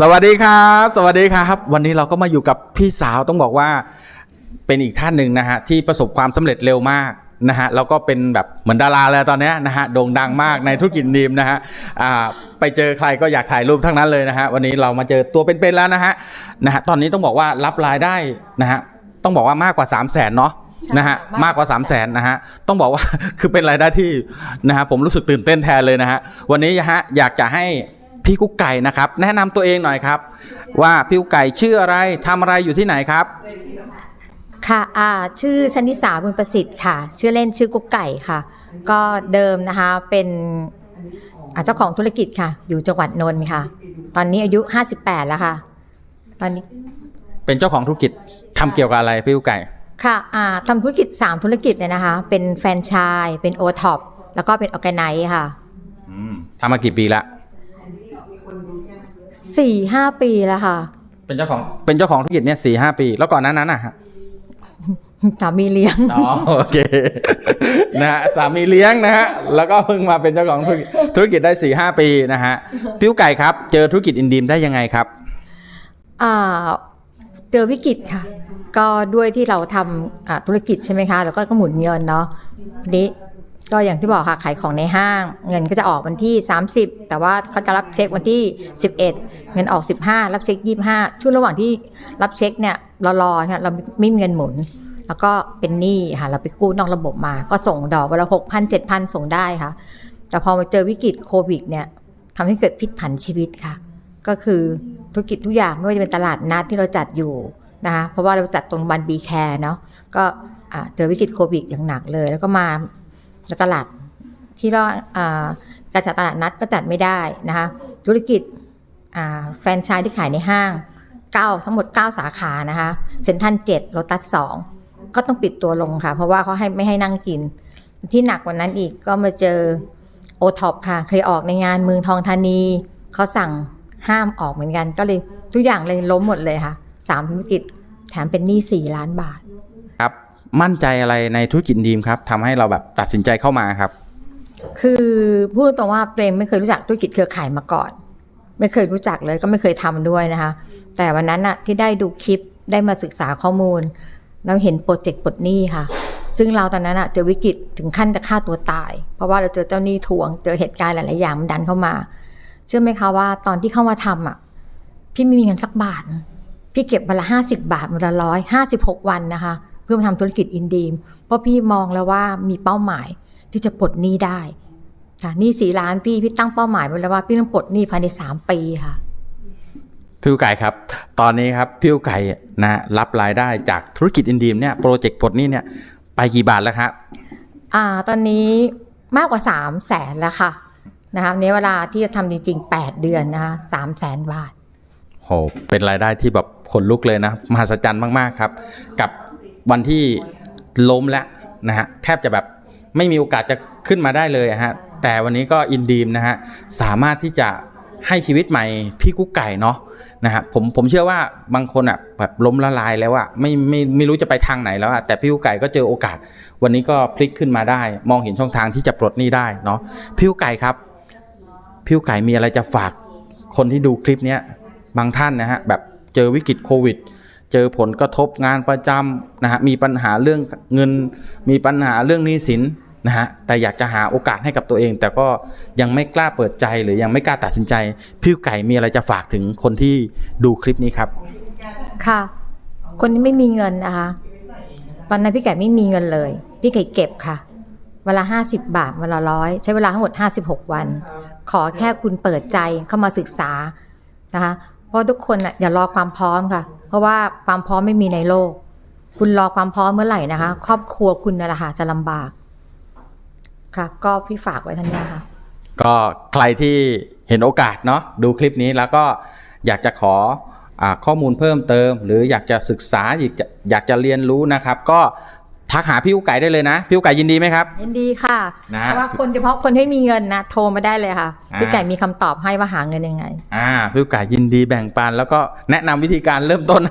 สวัสดีครับ สวัสดีครับ วันนี้เราก็มาอยู่กับพี่สาวต้องบอกว่าเป็นอีกท่านหนึ่งนะฮะที่ประสบความสำเร็จเร็วมากนะฮะแล้วก็เป็นแบบเหมือนดาราเลยตอนเนี้ยนะฮะโด่งดังมากในธุรกิจนีมนะฮะอ่าไปเจอใครก็อยากถ่ายรูปทั้งนั้นเลยนะฮะวันนี้เรามาเจอตัวเป็นๆแล้วนะฮะนะฮะตอนนี้ต้องบอกว่ารับรายได้นะฮะต้องบอกว่ามากกว่า 3 0 0แสนเนาะใช่นะฮะมามากกกกว่าว่า 3 0 0แสนนะฮะต้องบอกว่าคือเป็นรายได้ที่นะฮะผมรู้สึกตื่นเต้นแทนเลยนะฮะวันนี้ฮะอยากจะให้ พี่กุ๊กไก่นะครับ แนะนำตัวเองหน่อยครับ ว่าพี่กุ๊กไก่ชื่ออะไรทำอะไรอยู่ที่ไหนครับ ค่ะอ่าชื่อชนิสาบุญประสิทธิ์ค่ะ ชื่อเล่นชื่อกุ๊กไก่ค่ะ ก็เดิมนะคะเป็นอ่าเจ้าของธุรกิจค่ะ อยู่จังหวัดนนท์ค่ะ ตอนนี้อายุ 58 แล้วค่ะ ตอนนี้เป็นเจ้าของธุรกิจทำเกี่ยวกับอะไรพี่กุ๊กไก่ค่ะอ่าทำธุรกิจ 3 ธุรกิจเลยนะคะ เป็นแฟรนไชส์เป็นโอท็อปแล้วก็เป็นออแกไนซ์ค่ะอืมทำมากี่ปีละ 4-5ปีแล้วค่ะ เป็นเจ้าของเป็นเจ้าของธุรกิจเนี่ยสี่ห้าปี แล้วก่อนหนั้นนั้นนะฮะสามีเลี้ยง อ๋อโอเคนะฮะสามีเลี้ยงนะฮะแล้วก็เพิ่งมาเป็นเจ้าของธุรกิจธุรกิจได้สี่ห้าปีนะฮะพี่กุ๊กไก่ครับเจอธุรกิจอินดีมได้ยังไงครับอ่าเจอวิกฤตค่ะ ก็ด้วยที่เราทำอ่าธุรกิจใช่ไหมคะ แล้วก็ก็หมุนเงินเนาะทีนี้ ก็อย่างที่บอกค่ะขายของในห้าง เงินก็จะออกวันที่ 30 แต่ว่าเขาจะรับเช็ควันที่ 11 เงินออก 15 รับเช็ค 25 ช่วงระหว่างที่รับเช็คเนี่ยเรารอค่ะเราไม่มีเงินหมุน แล้วก็เป็นหนี้ค่ะเราไปกู้นอกระบบมา ก็ส่งดอกวันละหกพันเจ็ดพันส่งได้ค่ะ แต่พอมาเจอวิกฤตโควิดเนี่ยทำให้เกิดพลิกผันชีวิตค่ะ ก็คือธุรกิจทุกอย่างไม่ว่าจะเป็นตลาดนัดที่เราจัดอยู่นะคะเพราะว่าเราจัดตรงบันบีแคร์เนาะก็เจอวิกฤตโควิดอย่างหนักเลย แล้วก็มา ตลาดที่เราอ่าการจัดตลาดนัดก็จัดไม่ได้นะคะธุรกิจแฟรนไชส์ที่ขายในห้าง 9 ทั้งหมด 9 สาขานะคะเซ็นทรัล7โลตัส2ก็ต้องปิดตัวลงค่ะ เพราะว่าเขาให้ไม่ให้นั่งกิน ที่หนักกว่านั้นอีกก็มาเจอโอท็อปค่ะ เคยออกในงานเมืองทองธานีเขาสั่งห้ามออกเหมือนกันก็เลยทุกอย่างเลยล้มหมดเลยค่ะสามธุรกิจแถมเป็นหนี้สี่ล้านบาทครับ มั่นใจอะไรในธุรกิจดีมครับทำให้เราแบบตัดสินใจเข้ามาครับ คือพูดตรงว่าเปรมไม่เคยรู้จักธุรกิจเครือข่ายมาก่อน ไม่เคยรู้จักเลยก็ไม่เคยทำด้วยนะคะ แต่วันนั้นอะที่ได้ดูคลิปได้มาศึกษาข้อมูล เราเห็นโปรเจกต์ปลดหนี้ค่ะ ซึ่งเราตอนนั้นอะเจอวิกฤตถึงขั้นจะฆ่าตัวตาย เพราะว่าเราเจอเจ้าหนี้ทวง เจอเหตุการณ์หลาย ๆ อย่างมันดันเข้ามา เชื่อไหมคะว่าตอนที่เข้ามาทำอะพี่ไม่มีเงินสักบาท พี่เก็บวันละห้าสิบาทวันละร้อยห้าสิบหกวันนะคะ เพื่อมาทำธุรกิจอินดีม เพราะพี่มองแล้วว่ามีเป้าหมายที่จะปลดหนี้ได้ค่ะหนี้สี่ล้านพี่พี่ตั้งเป้าหมายไว้แล้วว่าพี่ต้องปลดหนี้ภายในสามปีค่ะพี่กุ๊กไก่ครับ ตอนนี้ครับพี่กุ๊กไก่นะรับรายได้จากธุรกิจอินดีมเนี่ยโปรเจกต์ปลดหนี้เนี่ยไปกี่บาทแล้วครับอ่าตอนนี้มากกว่า3 0 0แสนแล้วค่ะนะคะในเวลาที่จะทำจริงๆ 8 เดือนนะคะสามแสนบาทโหเป็นรายได้ที่แบบขนลุกเลยนะ มหัศจรรย์มาก ๆ ครับ กับ วันที่ล้มแล้วนะฮะแทบจะแบบไม่มีโอกาสจะขึ้นมาได้เลยฮะแต่วันนี้ก็อินดีมนะฮะสามารถที่จะให้ชีวิตใหม่พี่กุ๊กไก่เนาะนะฮะผมผมเชื่อว่าบางคนอะแบบล้มละลายแล้วอะไม่ไม่ไม่รู้จะไปทางไหนแล้วอะแต่พี่กุ๊กไก่ก็เจอโอกาส วันนี้ก็พลิกขึ้นมาได้ มองเห็นช่องทางที่จะปลดหนี้ได้เนาะพี่กุ๊กไก่ครับพี่กุ๊กไก่มีอะไรจะฝากคนที่ดูคลิปเนี้ยบางท่านนะฮะแบบเจอวิกฤตโควิด เจอผลกระทบงานประจำนะฮะมีปัญหาเรื่องเงิน มีปัญหาเรื่องหนี้สินนะฮะแต่อยากจะหาโอกาสให้กับตัวเอง แต่ก็ยังไม่กล้าเปิดใจหรือยังไม่กล้าตัดสินใจพี่ไก่มีอะไรจะฝากถึงคนที่ดูคลิปนี้ครับ ค่ะ คนที่ไม่มีเงินนะคะตอนนั้นพี่แก่ไม่มีเงินเลย พี่ไก่เก็บค่ะเวลาห้าสิบบาทเวลาร้อยใช้เวลาทั้งหมดห้าสิบหกวัน ขอแค่คุณเปิดใจเข้ามาศึกษานะคะเพราะทุกคนอะอย่ารอความพร้อมค่ะ ราะว่าความพร้อมไม่มีในโลก คุณรอความพร้อมเมื่อไหร่นะคะ ครอบครัวคุณนั่นแหละค่ะจะลำบาก ค่ะ ก็พี่ฝากไว้ท่านนี้ค่ะก็ใครที่เห็นโอกาสเนาะดูคลิปนี้แล้วก็อยากจะขออข้อมูลเพิ่มเติม หรืออยากจะศึกษาอยากจะอยากจะเรียนรู้นะครับ ก็ ทักหาพี่กุ๊กไก่ได้เลยนะ พี่กุ๊กไก่ยินดีไหมครับยินดีค่ะนะเพราะว่าคนเฉพาะคนที่ไม่มีเงินนะโทรมาได้เลยค่ะอ่าพี่ไก่มีคำตอบให้ว่าหาเงินยังไง อ่า พี่กุ๊กไก่ยินดีแบ่งปันแล้วก็แนะนำวิธีการเริ่มต้น